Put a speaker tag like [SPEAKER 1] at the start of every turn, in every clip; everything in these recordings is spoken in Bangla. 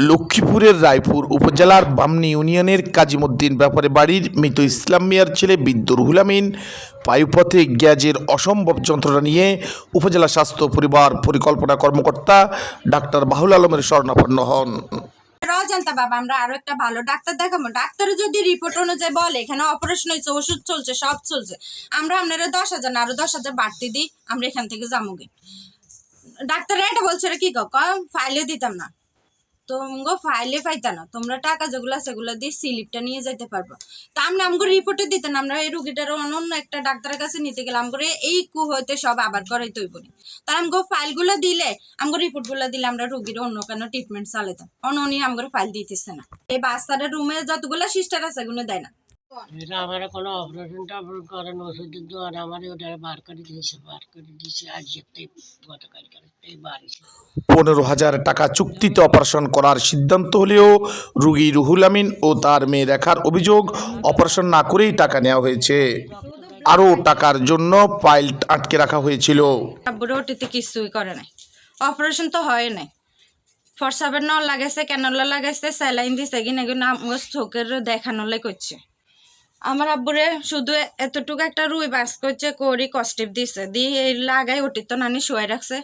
[SPEAKER 1] লক্ষ্মীপুরের রায়পুর উপজেলার বামনি ইউনিয়নের কাজিমুদ্দিন ব্যাপারে বাড়ির মৃত ইসলাম মিয়ার ছেলে বিদ্যুর হুলামিন পায়ুপথে গ্যাজের অসম্ভব যন্ত্রণা নিয়ে উপজেলা স্বাস্থ্য পরিবার পরিকল্পনা কর্মকর্তা ডাক্তার বাহুল আলমের স্বর্ণাপন্ন হন।
[SPEAKER 2] জানতাম বাবা, আমরা আরও একটা ভালো ডাক্তার দেখাবো। ডাক্তার যদি রিপোর্ট অনুযায়ী বলে, এখানে অপারেশন হয়েছে ওষুধ চলছে, সব চলছে। আমরা আপনারা দশ হাজার আরও দশ হাজার বাড়তি দিই, আমরা এখান থেকে যামুগে। ডাক্তার এটা বলছে কি কক ফাইলে দিতাম না। তোমগো ফাইলে পাইতা না। তোমরা টাকা যেগুলো সেগুলো দিয়ে স্লিপটা নিয়ে যেতে পারব। তা আমরা আমগো রিপোর্টে দিতেন আমরা এই রুগীটার অন্য একটা ডাক্তারের কাছে নিতে গেলাম করে এই কু হইতে সব আবার করাই বলি তার আমগো ফাইলগুলো দিলে, আমগো রিপোর্টগুলো দিলে আমরা রুগীর অন্য কেন ট্রিটমেন্ট চালাইতাম। অন্য উনি আমগো ফাইল দিতেছে না। এই বাচ্চাদের রুমে যতগুলো সিস্টার আছে, এগুলো দেয় না।
[SPEAKER 3] এটা আমার কোনো অপারেশন টাপারেশন করেন ওষুধ দোয়ার আমার ওটা বার করে দিয়েছে বার করে দিয়েছে। আজ একটাই গতকাল
[SPEAKER 1] পনেরো হাজার টাকা চুক্তিতে অপারেশন করার সিদ্ধান্ত হলেও রুগী রুহুল আমিন ও তার মেয়ে রেখার অভিযোগ অপারেশন না করেই টাকা নেওয়া হয়েছে। আরও টাকার জন্য পাইল আটকে রাখা হয়েছিল।
[SPEAKER 2] ওটিতে কিছুই করে নাই। অপারেশন তো হয় নাই। ফরসাবের নল লাগাইছে ক্যানোলা লাগাইছে স্যালাইন দিছে কিনা কিন্তু আমার চোখের দেখানোলাই করছে। আমার আব্বুরে শুধু এতটুকু একটা রুই বাস করছে করি কস্টিপ দিছে। দিয়ে এই লাগাই ওটির তো নানি শুয়ে রাখছে।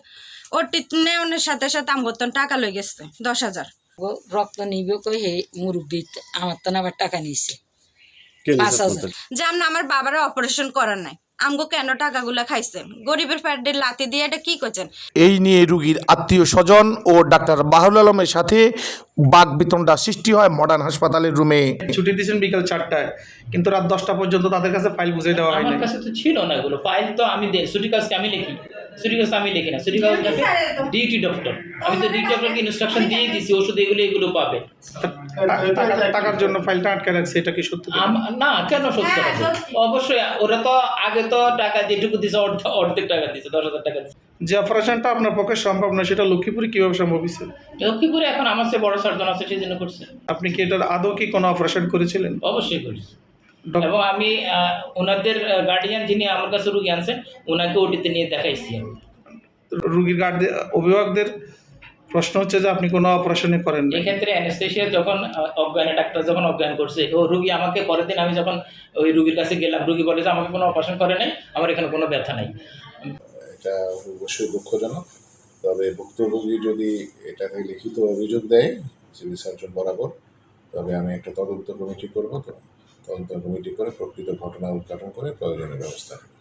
[SPEAKER 2] ওটির ওনার সাথে সাথে আমার তো টাকা লই গেছে দশ হাজার।
[SPEAKER 4] ও রক্ত নিবে কই হে মুরব্বী আমার তো না আবার টাকা নিয়েছে পাঁচ হাজার।
[SPEAKER 2] যে আমরা আমার বাবার অপারেশন করার নাই। আমগো কেন টাকাগুলো খাইছেন? গরিবের প্যাডের লাতি দিয়ে এটা কি করছেন?
[SPEAKER 1] এই নিয়ে রুগীর আত্মীয় স্বজন ও ডাক্তার বাহুল আলমের সাথে বাঘ বিতণ্ডা সৃষ্টি হয় মডার্ন হাসপাতালের রুমে
[SPEAKER 5] ছুটি দিয়েছেন বিকাল চারটায় কিন্তু রাত দশটা পর্যন্ত তাদের কাছে ফাইল বুঝে দেওয়া হয়
[SPEAKER 6] আমার কাছে তো ছিল না এগুলো। ফাইল তো আমি ছুটি কাজকে আমি লিখি। আমি লিখি না ডিউটি ডক্টর। আমি তো ডিউটি ডক্টরকে ইনস্ট্রাকশন দিয়ে দিছি ওষুধ এগুলো এগুলো পাবে।
[SPEAKER 5] টাকার জন্য ফাইলটা আটকে রাখছে এটা কি সত্যি?
[SPEAKER 6] না কেন সত্য অবশ্যই ওরা তো আগে তো টাকা যেটুকু দিছে অর্ধেক টাকা দিছে দশ হাজার টাকা দিছে।
[SPEAKER 5] যে অপারেশনটা আপনার পক্ষে সম্ভব না সেটা লক্ষ্মীপুরে কীভাবে সম্ভব হয়েছে?
[SPEAKER 6] লক্ষ্মীপুরে এখন আমার চেয়ে বড় সার্জন আছে সেই জন্য করছে।
[SPEAKER 5] আপনি কি এটার আদৌ কি কোনো অপারেশন করেছিলেন?
[SPEAKER 6] অবশ্যই করেছে। এবং আমি ওনাদের গার্ডিয়ান যিনি আমার কাছে রুগী আনছেন ওনাকে ওটিতে নিয়ে দেখাইছি আমি।
[SPEAKER 5] রুগীর গার্ড অভিভাবকদের প্রশ্ন হচ্ছে যে আপনি কোনো অপারেশনে করেন
[SPEAKER 6] এক্ষেত্রে অ্যানেস্থেশিয়া যখন অজ্ঞানে ডাক্তার যখন অজ্ঞান করছে ও রুগী আমাকে পরের দিন আমি যখন ওই রুগীর কাছে গেলাম রুগী বলে যে আমাকে কোনো অপারেশন করে নাই আমার এখানে কোনো ব্যথা নাই।
[SPEAKER 7] এটা অবশ্যই দুঃখজনক। তবে ভুক্তভোগী যদি এটাকে লিখিত অভিযোগ দেয় সিভিল সার্জন বরাবর তবে আমি একটা তদন্ত কমিটি করব। তো তদন্ত কমিটি করে প্রকৃত ঘটনা উদ্ঘাটন করে প্রয়োজনীয় ব্যবস্থা নেব।